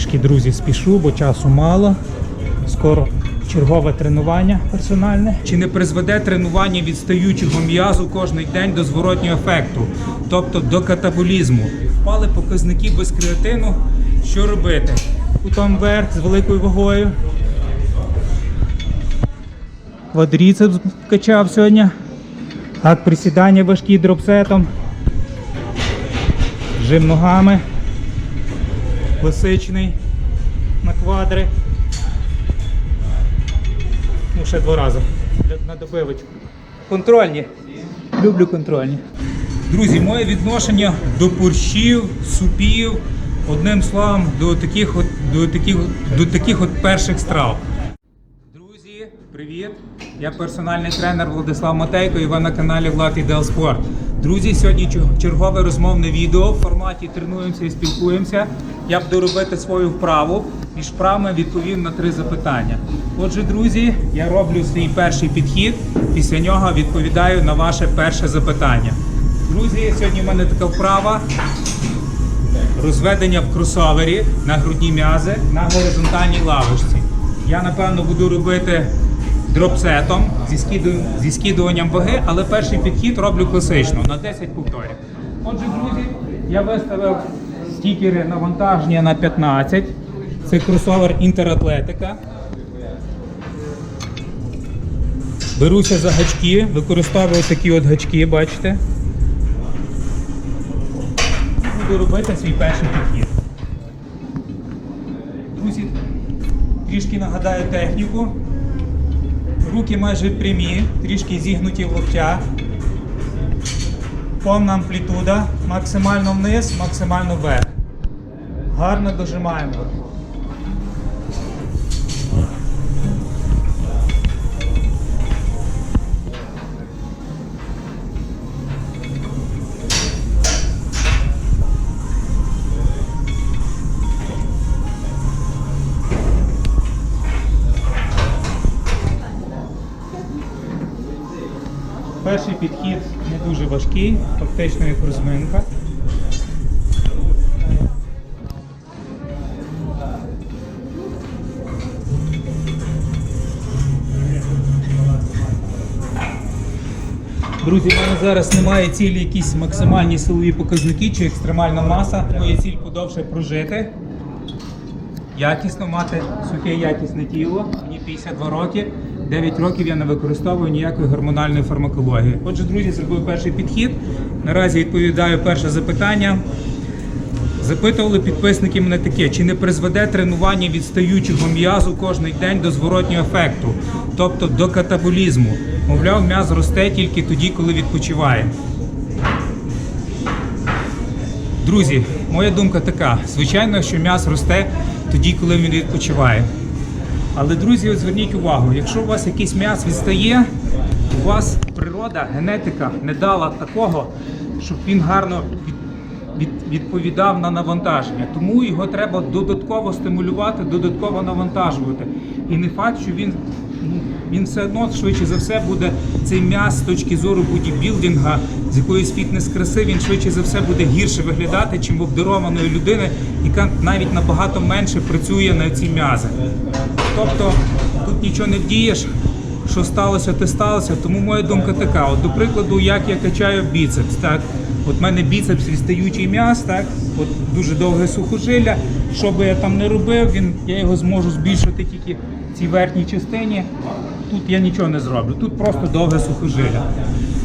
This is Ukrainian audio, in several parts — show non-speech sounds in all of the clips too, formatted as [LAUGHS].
Трішки, друзі, спішу, бо часу мало. Скоро чергове тренування персональне. Чи не призведе тренування відстаючого м'язу кожний день до зворотнього ефекту, тобто до катаболізму? Впали показники без креатину. Що робити? Кутом вверх з великою вагою. Квадріцепс качав сьогодні. Так, присідання важкі дропсетом. Жим ногами. Класичний на квадри. Ну, ще два рази. На добивочку. Контрольні. Люблю контрольні. Друзі, моє відношення до борщів, супів, одним словом, до таких от, до таких, до таких от перших страв. Друзі, привіт! Я персональний тренер Владислав Матейко і ви на каналі Влад Ідеал Спорт. Друзі, сьогодні чергове розмовне відео в форматі тренуємося і спілкуємося. Я буду робити свою вправу. Між вправами відповім на три запитання. Отже, друзі, я роблю свій перший підхід. Після нього відповідаю на ваше перше запитання. Друзі, сьогодні в мене така вправа. Розведення в кросовері на грудні м'язи на горизонтальній лавочці. Я напевно буду робити дропсетом зі, скиду... зі скидуванням ваги, але перший підхід роблю класично на 10 повторів. Отже, друзі, я виставив стікери навантаження на 15. Це кросовер інтератлетика. Беруся за гачки, використовую такі от гачки, бачите? буду робити свій перший підхід. Друзі, трішки нагадаю техніку. Руки майже прямі, трішки зігнуті в локтях. Повна амплітуда, максимально вниз, максимально вверх. Гарно дожимаємо. Перший підхід не дуже важкий, фактично як розминка. Друзі, в мене зараз немає цілі якісь максимальні силові показники чи екстремальна маса. Моя ціль подовше прожити. Якісно мати сухе якісне тіло. Мені 52 роки. 9 років я не використовую ніякої гормональної фармакології. Отже, друзі, зробив перший підхід. Наразі відповідаю перше запитання. Запитували підписники мене таке, чи не призведе тренування відстаючого м'язу кожний день до зворотнього ефекту, тобто до катаболізму. Мовляв, м'яз росте тільки тоді, коли відпочиває. Друзі, моя думка така: звичайно, що м'яз росте тоді, коли він відпочиває. Але, друзі, зверніть увагу, якщо у вас якийсь м'яс відстає, у вас природа, генетика не дала такого, щоб він гарно від, від, відповідав на навантаження. Тому його треба додатково стимулювати, додатково навантажувати. І не факт, що він, він все одно швидше за все буде цей м'яз з точки зору бодібілдинга, з якоїсь фітнес-краси, він швидше за все буде гірше виглядати, чим в обдарованої людини, яка навіть набагато менше працює на ці м'язи. Тобто тут нічого не вдієш, що сталося, те сталося. Тому моя думка така: от до прикладу, як я качаю біцепс, так. От в мене біцепс відстаючий м'яз, так, от дуже довге сухожилля. Що би я там не робив, він, я його зможу збільшити тільки в цій верхній частині. Тут я нічого не зроблю. Тут просто довге сухожилля.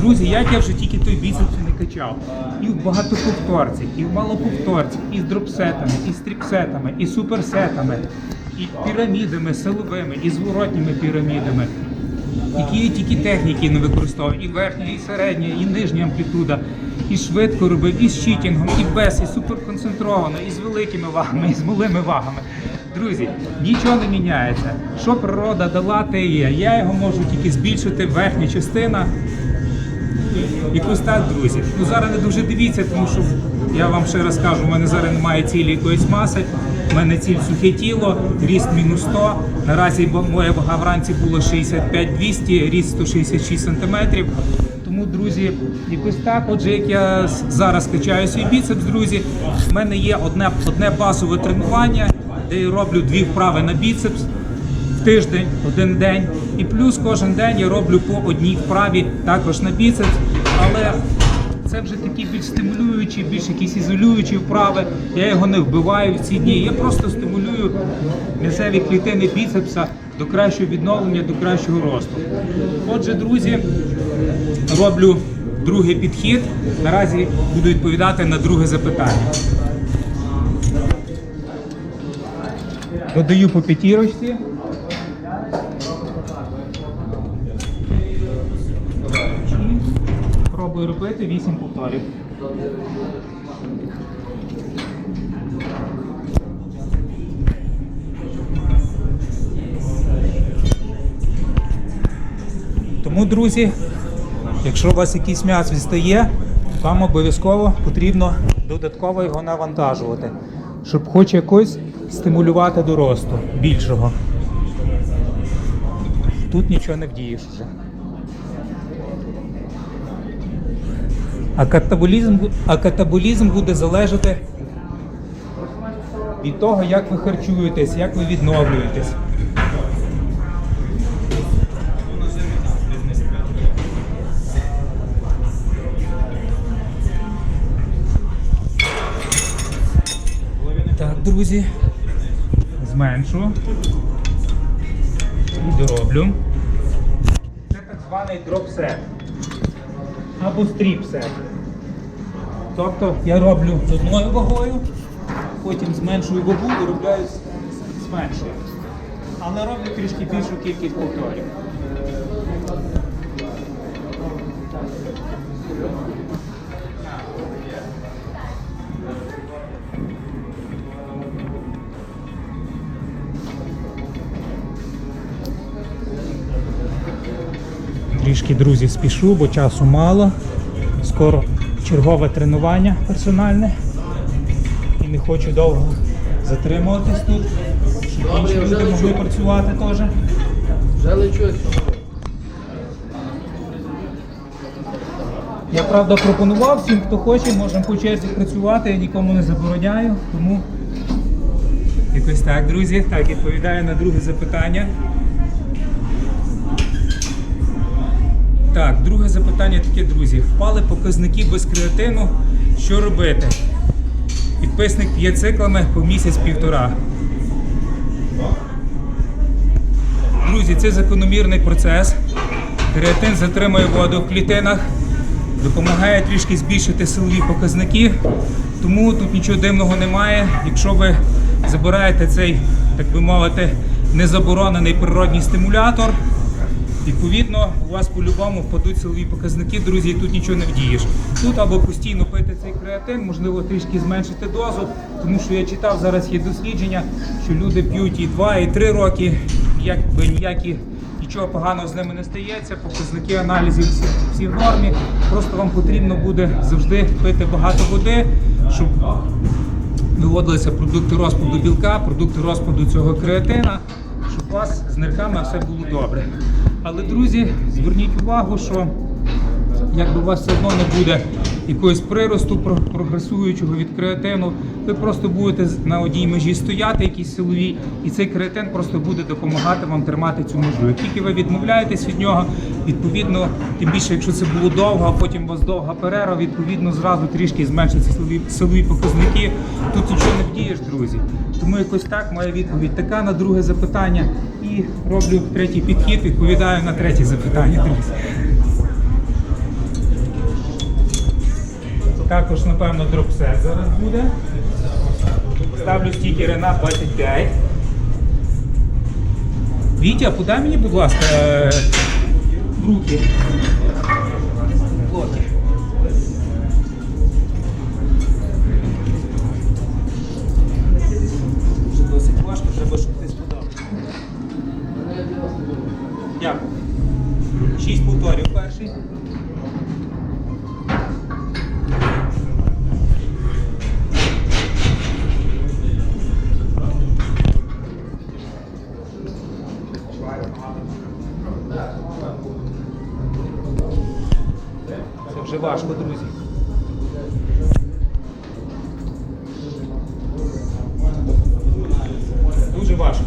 Друзі, як я вже тільки той біцепс не качав. І в багатоповторці, і в малоповторці, і з дропсетами, і з тріпсетами, і суперсетами, і пірамідами силовими, і зворотніми пірамідами. Які тільки техніки не використовую, і верхня, і середня, і нижня амплітуда, і швидко робив, і з читінгом, і без, і суперконцентровано, і з великими вагами, і з малими вагами. Друзі, нічого не міняється. Що природа дала, те є. Я його можу тільки збільшити, верхня частина. Якось так, друзі. Ну зараз не дуже дивіться, тому що я вам ще раз кажу, у мене зараз немає цілі якоїсь маси. У мене ціль сухе тіло, ріст мінус 100. Наразі моя вага вранці була 65-200, ріст 166 сантиметрів. Друзі, якось так. Отже, як я зараз качаю свій біцепс, друзі, в мене є одне, одне базове тренування, де я роблю дві вправи на біцепс в тиждень, один день. І плюс кожен день я роблю по одній вправі також на біцепс. Але це вже такі більш стимулюючі, більш якісь ізолюючі вправи. Я його не вбиваю в ці дні. Я просто стимулюю м'язеві клітини біцепса до кращого відновлення, до кращого росту. Отже, друзі, роблю другий підхід. Наразі буду відповідати на друге запитання. Додаю по п'ятірочці. Пробую робити 8 повторів. Тому, друзі, якщо у вас якийсь м'яз відстає, вам обов'язково потрібно додатково його навантажувати, щоб хоч якось стимулювати до росту більшого. Тут нічого не вдієш вже. А катаболізм, а катаболізм буде залежати від того, як ви харчуєтесь, як ви відновлюєтесь. Друзі, зменшу і дороблю. Це так званий дропсет або стріпсет. Тобто я роблю з одною вагою, потім зменшую вагу, доробляю з, з- з. Але роблю трішки більшу кількість повторів. Трішки, друзі, спішу, бо часу мало. Скоро чергове тренування персональне. І не хочу довго затримуватись тут, щоб інші люди могли працювати теж. Вже лечусь. Я правда пропонував всім, хто хоче, можемо по черзі працювати, я нікому не забороняю, тому якось так, друзі. Так, відповідаю на друге запитання. Так, друге запитання таке, друзі. Впали показники без креатину. Що робити? Підписник п'є циклами по місяць-півтора. Друзі, це закономірний процес. Креатин затримує воду в клітинах, допомагає трішки збільшити силові показники. Тому тут нічого дивного немає. Якщо ви забираєте цей, так би мовити, незаборонений природній стимулятор, відповідно у вас по-любому впадуть силові показники, друзі, і тут нічого не вдієш. Тут або постійно пити цей креатин, можливо, трішки зменшити дозу, тому що я читав, зараз є дослідження, що люди п'ють і 2, і 3 роки, якби ніякі нічого поганого з ними не стається, показники аналізів всі, всі в нормі. Просто вам потрібно буде завжди пити багато води, щоб виводилися продукти розпаду білка, продукти розпаду цього креатина, щоб у вас з нирками все було добре. Але, друзі, зверніть увагу, що якби у вас все одно не буде якогось приросту про- прогресуючого від креатину, ви просто будете на одній межі стояти, якісь силові, і цей креатин просто буде допомагати вам тримати цю межу. Як тільки ви відмовляєтесь від нього, відповідно, тим більше, якщо це було довго, а потім у вас довга перерва, відповідно, зразу трішки зменшаться силові, силові показники. Тут нічого не вдієш, друзі. Тому якось так моя відповідь така на друге запитання. Роблю третій підхід, відповідаю на третє запитання. Також, напевно, дропсет зараз буде. Ставлю стікери на 25. Вітя, подай мені, будь ласка, в руки. Дуже важко.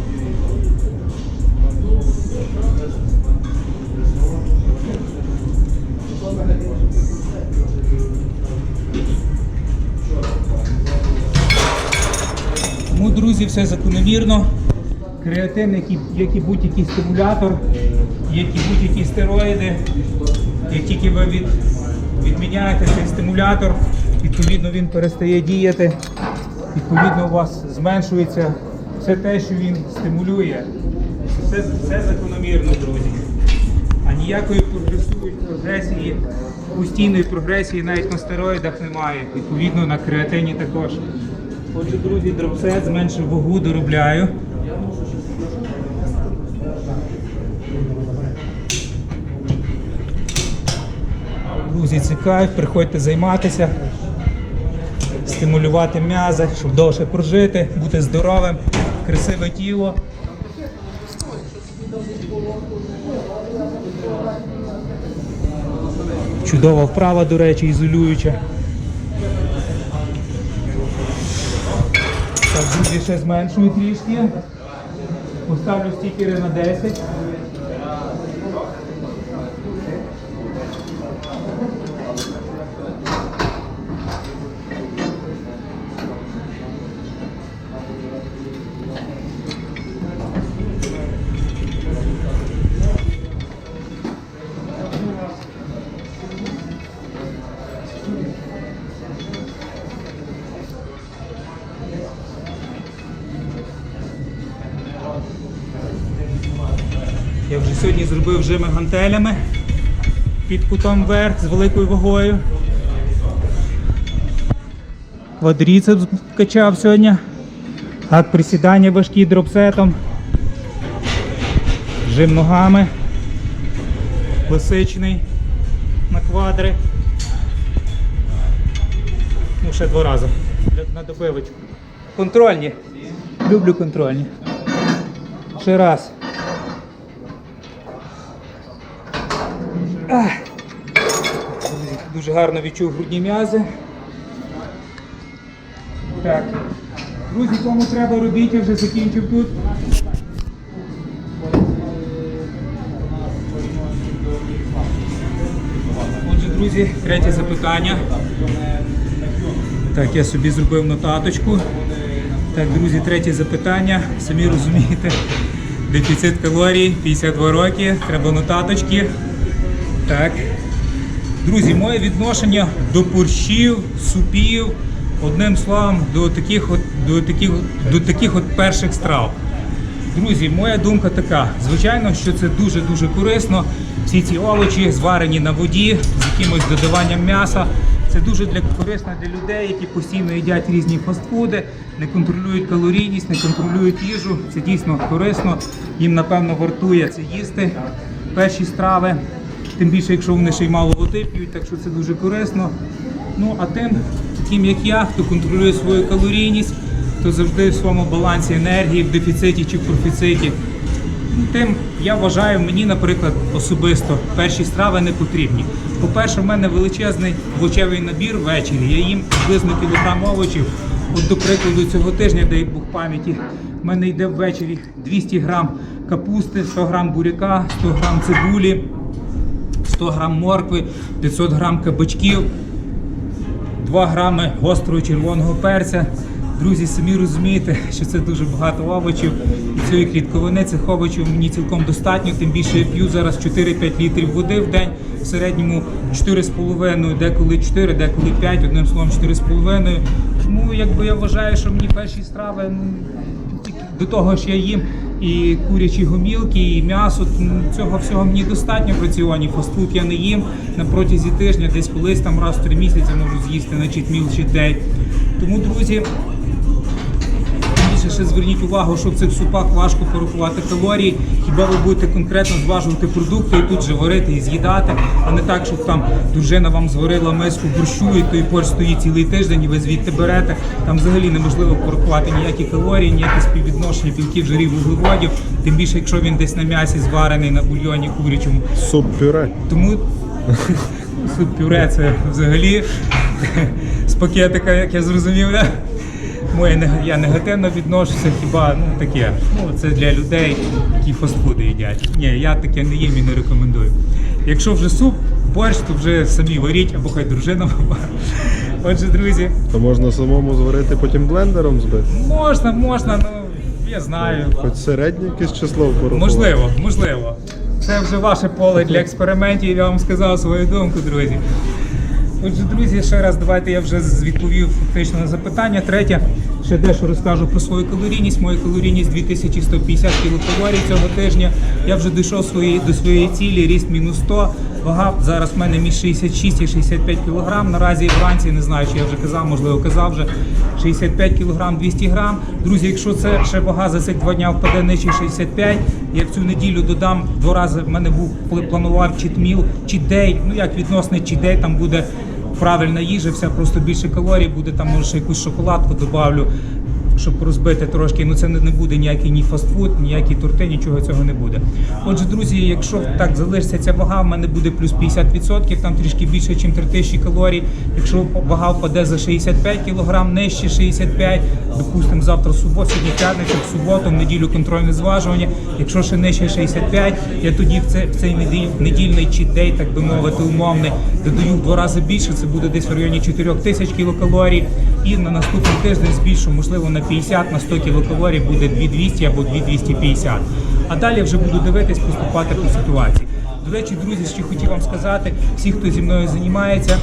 Тому, друзі, все закономірно. Креатин, як і, будь-який стимулятор, як і будь-які стероїди. Як тільки ви від, відміняєте цей стимулятор, відповідно він перестає діяти, відповідно у вас зменшується все те, що він стимулює. Все, все закономірно, друзі. А ніякої прогресії, постійної прогресії навіть на стероїдах немає. Відповідно на креатині також. Отже, друзі, дропсет зменшив вагу, доробляю. Друзі, це кайф, приходьте займатися, стимулювати м'язи, щоб довше прожити, бути здоровим, красиве тіло. Чудова вправа, до речі, ізолююча. Так, друзі, ще зменшую трішки. Поставлю стікери на 10. Я вже сьогодні зробив жими гантелями під кутом вверх з великою вагою. Квадріцепс качав сьогодні. Так, присідання важкі дропсетом. Жим ногами. Класичний на квадри. Ну, ще два рази. На добивочку. Контрольні. Люблю контрольні. Ще раз. Ах. Друзі, Дуже гарно відчув грудні м'язи. Так. Друзі, кому треба робіть, я вже закінчив тут. Отже, друзі, третє запитання. Так, я собі зробив нотаточку. Так, друзі, третє запитання. Самі розумієте. Дефіцит калорій, 52 роки, треба нотаточки. Так. Друзі, моє відношення до борщів, супів, одним словом, до таких от, до таких, до таких от перших страв. Друзі, моя думка така. Звичайно, що це дуже-дуже корисно. Всі ці овочі зварені на воді з якимось додаванням м'яса. Це дуже для корисно для людей, які постійно їдять різні фастфуди, не контролюють калорійність, не контролюють їжу. Це дійсно корисно. Їм напевно вартує це їсти. Перші страви. Тим більше, якщо вони ще й мало води п'ють, так що це дуже корисно. Ну а тим, таким як я, хто контролює свою калорійність, хто завжди в своєму балансі енергії, в дефіциті чи в профіциті. Ну, Тим я вважаю, мені, наприклад, особисто перші страви не потрібні. По-перше, в мене величезний овочевий набір ввечері. Я їм приблизно кілограм овочів. От, до прикладу, цього тижня, дай Бог пам'яті, в мене йде ввечері 200 грам капусти, 100 грам буряка, 100 грам цибулі, 100 грам моркви, 500 грам кабачків, 2 грами гострого червоного перця. Друзі, самі розумієте, що це дуже багато овочів. І цієї клітковини цих овочів мені цілком достатньо. Тим більше я п'ю зараз 4-5 літрів води в день. В середньому 4,5, деколи 4, деколи 5, одним словом 4,5. Тому якби я вважаю, що мені перші страви до того ж я їм і курячі гомілки, і м'ясо. Цього всього мені достатньо в раціоні. Фастфуд я не їм на протязі тижня, десь колись там раз в три місяці можу з'їсти на читміл чи день. Тому, друзі, тим ще зверніть увагу, що в цих супах важко порахувати калорії. Хіба ви будете конкретно зважувати продукти і тут же варити і з'їдати, а не так, щоб там дружина вам зварила миску борщу, і той борщ стоїть цілий тиждень, і ви звідти берете. Там взагалі неможливо порахувати ніякі калорії, ніякі співвідношення білків, жирів, вуглеводів. Тим більше, якщо він десь на м'ясі зварений на бульйоні курячому. Суп-пюре. Тому [LAUGHS] суп пюре це взагалі з пакетика, як я зрозумів. Моє я негативно відношуся, хіба ну таке. Ну це для людей, які фастфуди їдять. Ні, я таке не їм і не рекомендую. Якщо вже суп, борщ, то вже самі варіть або хай дружина варить. Отже, друзі, То можна самому зварити, потім блендером збити. можна, можна, ну я знаю. Хоч середнє якесь число порахувати. Можливо, можливо. Це вже ваше поле для експериментів. Я вам сказав свою думку, друзі. Отже, друзі, ще раз давайте я вже відповів фактично на запитання. Третє, ще дещо розкажу про свою калорійність. Моя калорійність 2150 кілокалорій цього тижня. Я вже дійшов свої, до своєї цілі, ріст мінус 100. Вага зараз в мене між 66 і 65 кілограм. Наразі вранці не знаю, чи я вже казав, можливо, казав вже 65 кілограм 200 грам. Друзі, якщо це ще вага за цих два дня впаде нижче 65, я в цю неділю додам два рази. В мене був пл- планував читміл, чітдей. Ну як відносний чітдей, там буде правильна їжа, вся просто більше калорій буде. Там може якусь шоколадку добавлю, щоб розбити трошки. Ну це не, буде ніякий ні фастфуд, ніякі торти, нічого цього не буде. Отже, друзі, якщо так залишиться ця вага, в мене буде плюс 50%, там трішки більше, ніж 3000 калорій. Якщо вага впаде за 65 кг, нижче 65, допустимо, завтра субота, сьогодні п'ятниця, в суботу, в неділю контрольне зважування. Якщо ще нижче 65, я тоді в цей, в цей неділь, недільний чіт-дей, так би мовити, умовний, додаю в два рази більше, це буде десь в районі 4000 кілокалорій. І на наступний тиждень збільшу, можливо, на 50, на 100 кілокалорій буде 2200 або 2250. А далі вже буду дивитись, поступати по ситуації. До речі, друзі, ще хотів вам сказати, всі, хто зі мною займається,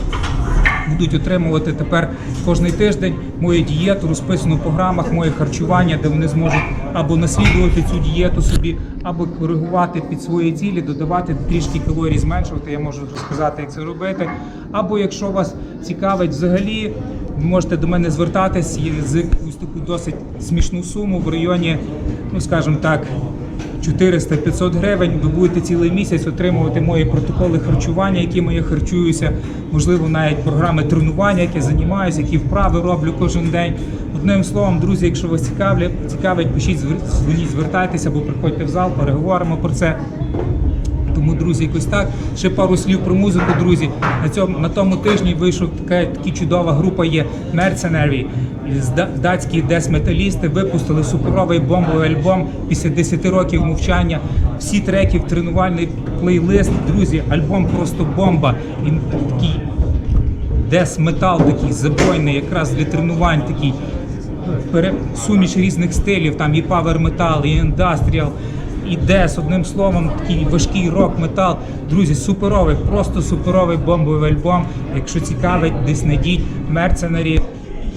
будуть отримувати тепер кожний тиждень мою дієту, розписану в програмах, моє харчування, де вони зможуть або наслідувати цю дієту собі, або коригувати під свої цілі, додавати трішки калорій, зменшувати. Я можу розказати, як це робити. Або якщо вас цікавить взагалі, можете до мене звертатись з якусь таку досить смішну суму в районі, ну скажімо так. 400-500 гривень. Ви будете цілий місяць отримувати мої протоколи харчування, якими я харчуюся, можливо, навіть програми тренування, які займаюся, які вправи роблю кожен день. Одним словом, друзі, якщо вас цікавлять, цікавить, пишіть, дзвоніть, звертайтеся або приходьте в зал, переговоримо про це. Тому, друзі, якось так. Ще пару слів про музику, друзі. На цьому на тому тижні вийшов така, така чудова група є Mercenary. З Датські дес-металісти випустили суперовий бомбовий альбом після 10 років мовчання. Всі треки тренувальний плейлист. Друзі, альбом просто бомба. Він такий дес-метал, такий забойний, якраз для тренувань такий суміш різних стилів, там і павер метал, і індастріал, і дес, одним словом, такий важкий рок-метал. Друзі, суперовий, просто суперовий бомбовий альбом. Якщо цікавить, десь знайдіть Mercenary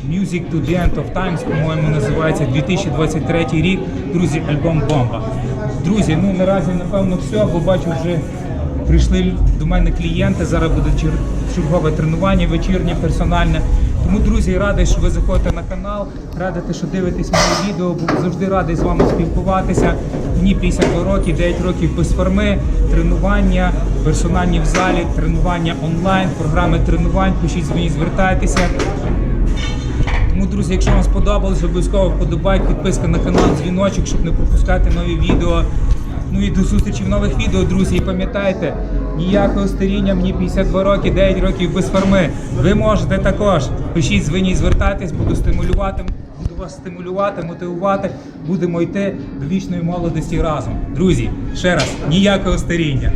Music to the End of Times, по-моєму, називається 2023 рік. Друзі, альбом бомба. Друзі, ну наразі напевно все, бо бачу вже прийшли до мене клієнти. Зараз буде чергове тренування вечірнє, персональне. Тому, друзі, радий, що ви заходите на канал, радий, що дивитесь мої відео, бо завжди радий з вами спілкуватися. Мені 52 роки, 9 років без форми, тренування, персональні в залі, тренування онлайн, програми тренувань. Пишіть, дзвоніть, звертайтеся. Тому, друзі, якщо вам сподобалось, обов'язково вподобайк, підписка на канал, дзвіночок, щоб не пропускати нові відео. Ну і до зустрічі в нових відео, друзі. І пам'ятайте, ніякого старіння, мені 52 роки, 9 років без форми. Ви можете також. Пишіть, дзвоніть, звертайтесь, буду стимулювати, буду вас стимулювати, мотивувати. Будемо йти до вічної молодості разом. Друзі, ще раз, ніякого старіння.